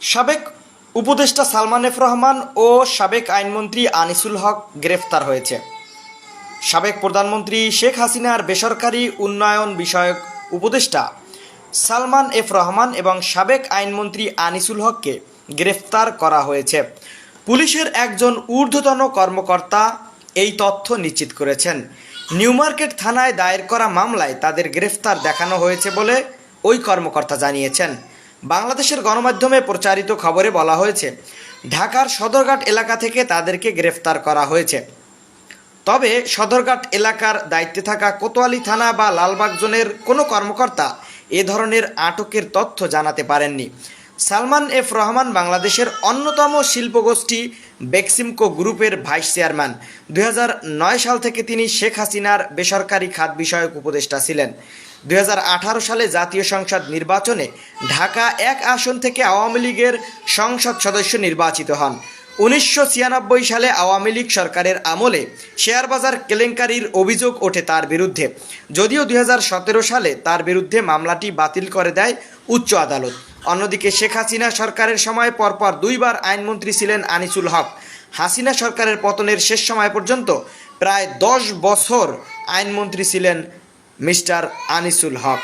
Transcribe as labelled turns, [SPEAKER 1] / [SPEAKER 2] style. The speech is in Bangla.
[SPEAKER 1] সাবেক উপদেষ্টা সালমান এফ রহমান ও সাবেক আইনমন্ত্রী আনিসুল হক গ্রেফতার হয়েছে। সাবেক প্রধানমন্ত্রী শেখ হাসিনার বেসরকারি উন্নয়ন বিষয়ক উপদেষ্টা সালমান এফ রহমান এবং সাবেক আইনমন্ত্রী আনিসুল হককে গ্রেফতার করা হয়েছে। পুলিশের একজন ঊর্ধ্বতন কর্মকর্তা এই তথ্য নিশ্চিত করেছেন। নিউমার্কেট থানায় দায়ের করা মামলায় তাদের গ্রেফতার দেখানো হয়েছে বলে ওই কর্মকর্তা জানিয়েছেন। বাংলাদেশের গণমাধ্যমে প্রচারিত খবরে বলা হয়েছে, ঢাকার সদরঘাট এলাকা থেকে তাদেরকে গ্রেফতার করা হয়েছে। তবে সদরঘাট এলাকার দায়িত্বে থাকা কোতোয়ালি থানা বা লালবাগজনের কোনো কর্মকর্তা এ ধরনের আটকের তথ্য জানাতে পারেননি। সালমান এফ রহমান বাংলাদেশের অন্যতম শিল্পগোষ্ঠী বেক্সিমকো গ্রুপের ভাইস চেয়ারম্যান। দু হাজার নয় সাল থেকে তিনি শেখ হাসিনার বেসরকারি খাত বিষয়ক উপদেষ্টা ছিলেন। দু হাজার আঠারো সালে জাতীয় সংসদ নির্বাচনে ঢাকা এক আসন থেকে আওয়ামী লীগের সংসদ সদস্য নির্বাচিত হন। উনিশশো ছিয়ানব্বই সালে আওয়ামী লীগ সরকারের আমলে শেয়ারবাজার কেলেঙ্কারির অভিযোগ ওঠে তার বিরুদ্ধে। যদিও দু হাজার সতেরো সালে তার বিরুদ্ধে মামলাটি বাতিল করে দেয় উচ্চ আদালত। অন্যদিকে শেখ হাসিনা সরকারের সময় পরপর দুইবার আইনমন্ত্রী ছিলেন আনিসুল হক। হাসিনা সরকারের পতনের শেষ সময় পর্যন্ত প্রায় দশ বছর আইনমন্ত্রী ছিলেন মিস্টার আনিসুল হক।